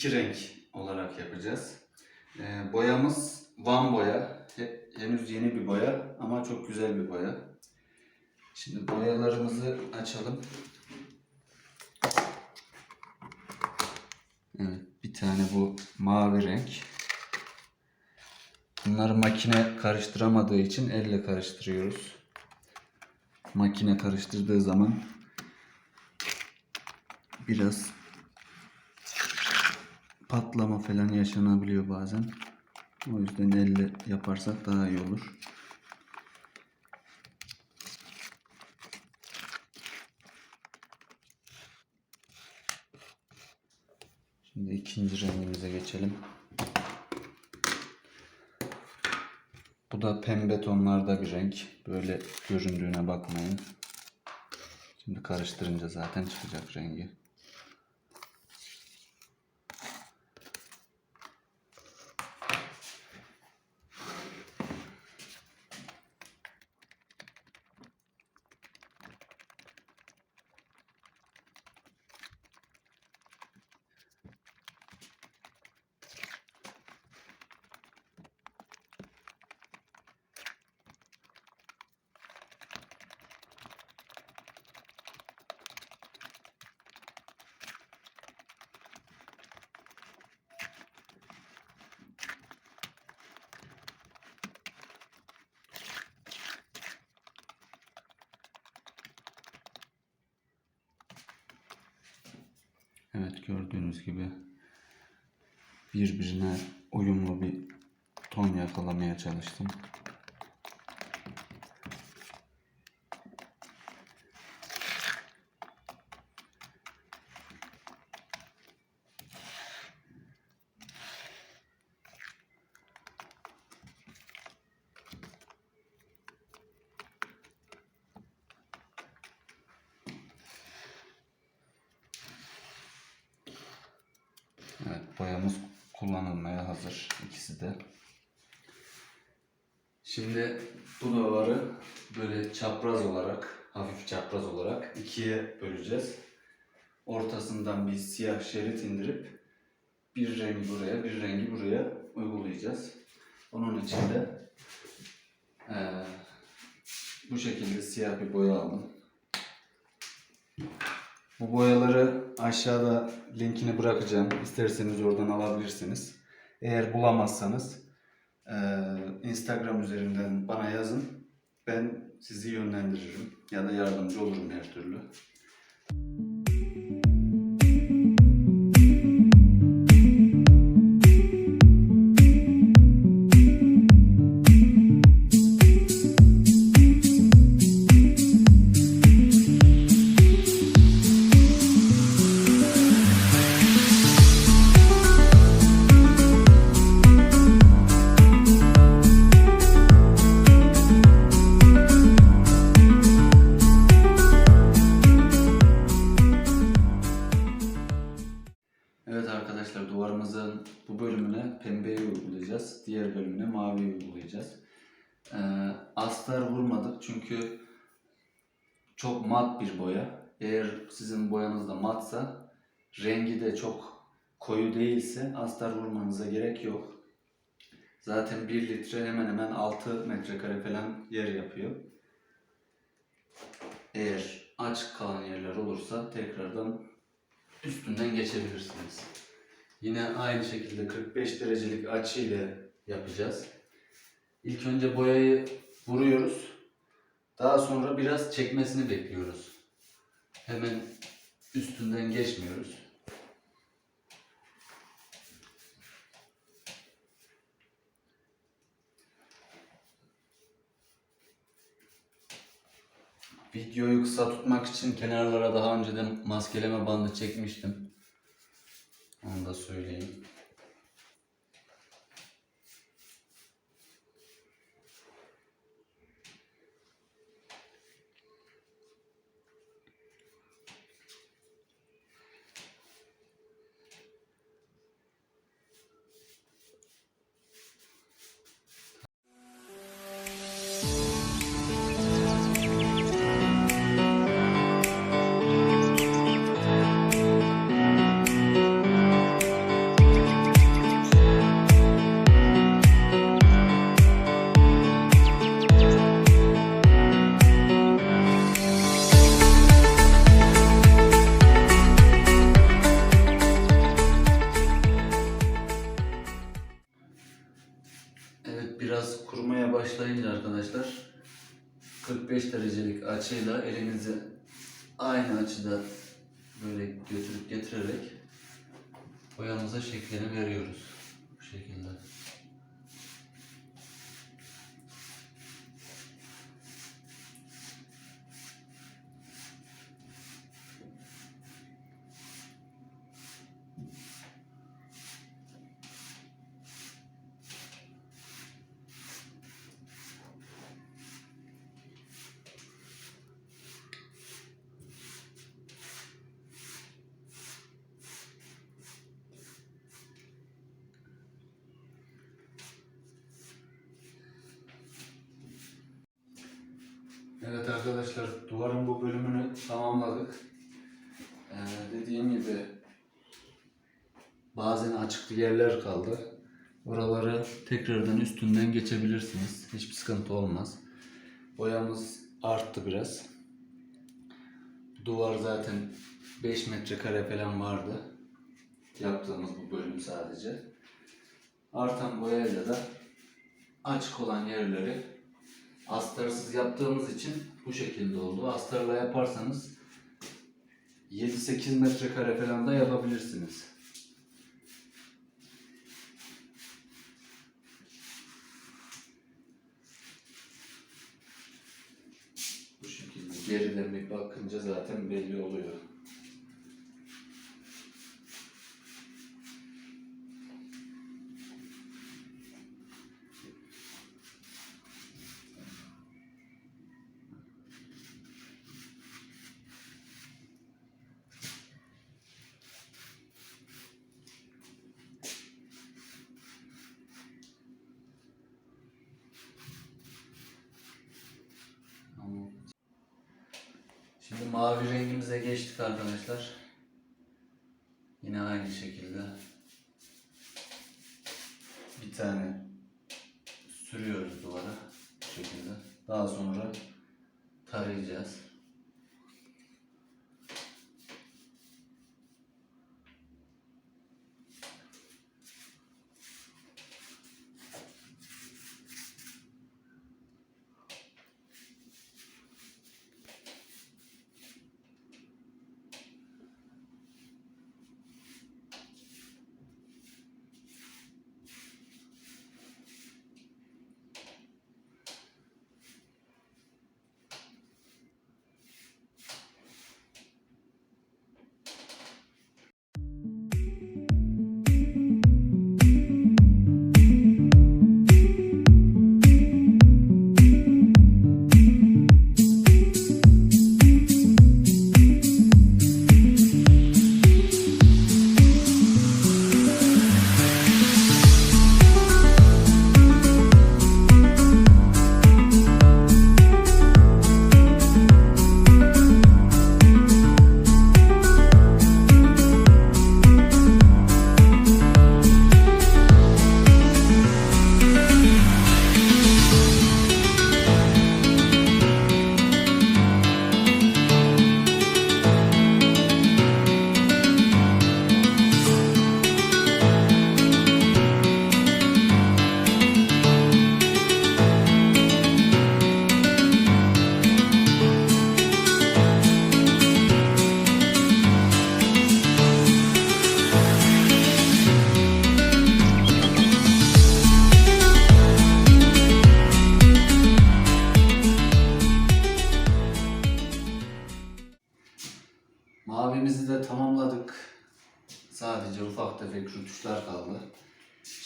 iki renk olarak yapacağız. Ee, boyamız Van boya. He- henüz yeni bir boya ama çok güzel bir boya. Şimdi boyalarımızı açalım. Evet, bir tane bu mavi renk. Bunları makine karıştıramadığı için elle karıştırıyoruz. Makine karıştırdığı zaman biraz patlama falan yaşanabiliyor bazen. O yüzden elle yaparsak daha iyi olur. Şimdi ikinci rengimize geçelim. Bu da pembe tonlarda bir renk. Böyle göründüğüne bakmayın. Şimdi karıştırınca zaten çıkacak rengi. Evet gördüğünüz gibi birbirine uyumlu bir ton yakalamaya çalıştım. Evet boyamız kullanılmaya hazır ikisi de. Şimdi bu duvarı böyle çapraz olarak, hafif çapraz olarak ikiye böleceğiz. Ortasından bir siyah şerit indirip bir rengi buraya, bir rengi buraya uygulayacağız. Onun için de eee, bu şekilde siyah bir boya aldım. Bu boyaları aşağıda linkini bırakacağım. İsterseniz oradan alabilirsiniz. Eğer bulamazsanız eee, Instagram üzerinden bana yazın. Ben sizi yönlendiririm ya da yardımcı olurum her türlü. Evet arkadaşlar duvarımızın bu bölümüne pembeyi uygulayacağız. Diğer bölümüne maviyi uygulayacağız. Ee, astar vurmadık çünkü çok mat bir boya. Eğer sizin boyanız da matsa rengi de çok koyu değilse astar vurmanıza gerek yok. Zaten 1 litre hemen hemen 6 metrekare falan yer yapıyor. Eğer aç kalan yerler olursa tekrardan üstünden geçebilirsiniz. Yine aynı şekilde 45 derecelik açı ile yapacağız. İlk önce boyayı vuruyoruz. Daha sonra biraz çekmesini bekliyoruz. Hemen üstünden geçmiyoruz. Videoyu kısa tutmak için kenarlara daha önceden maskeleme bandı çekmiştim. Elinizi aynı açıda böyle götürüp getirerek boyamıza şeklini veriyoruz. Bu şekilde. Evet arkadaşlar duvarın bu bölümünü tamamladık. Ee, dediğim gibi bazen açık yerler kaldı. Oraları tekrardan üstünden geçebilirsiniz. Hiçbir sıkıntı olmaz. Boyamız arttı biraz. Duvar zaten 5 metrekare falan vardı. Yaptığımız bu bölüm sadece. Artan boyayla da açık olan yerleri astarsız yaptığımız için bu şekilde oldu. Astarla yaparsanız 7-8 metrekare falan da yapabilirsiniz. Bu şekilde geriden bir bakınca zaten belli oluyor. Tamam. Şimdi mavi rengimize geçtik arkadaşlar. Yine aynı şekilde bir tane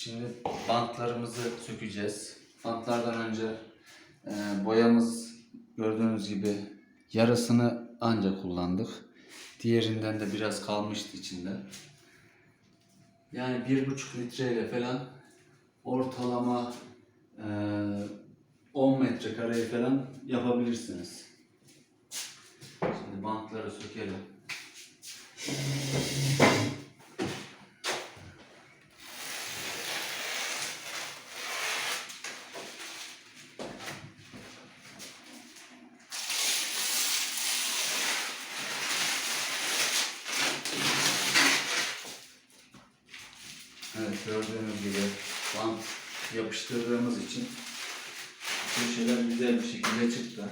Şimdi bantlarımızı sökeceğiz. Bantlardan önce e, boyamız gördüğünüz gibi yarısını ancak kullandık. Diğerinden de biraz kalmıştı içinde. Yani bir buçuk litreyle falan ortalama e, 10 metrekareyi falan yapabilirsiniz. Şimdi bantları sökelim. gördüğünüz gibi bant yapıştırdığımız için köşeler güzel bir şekilde çıktı.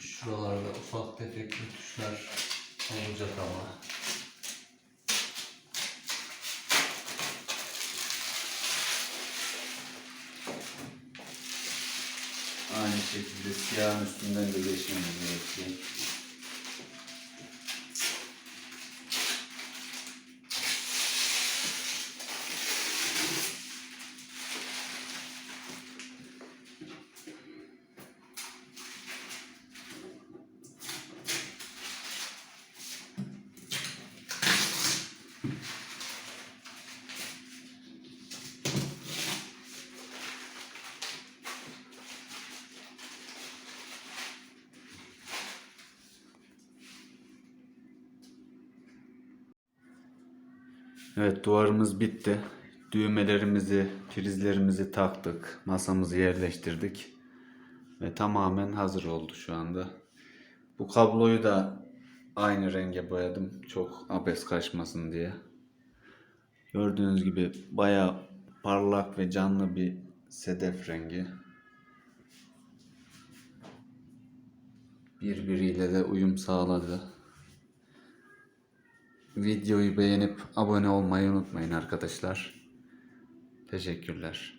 Şuralarda ufak tefek tuşlar olacak ama. Aynı şekilde siyahın üstünden de geçmemiz gerekiyor. Evet duvarımız bitti. Düğmelerimizi, prizlerimizi taktık. Masamızı yerleştirdik. Ve tamamen hazır oldu şu anda. Bu kabloyu da aynı renge boyadım. Çok abes kaçmasın diye. Gördüğünüz gibi baya parlak ve canlı bir sedef rengi. Birbiriyle de uyum sağladı. Videoyu beğenip abone olmayı unutmayın arkadaşlar. Teşekkürler.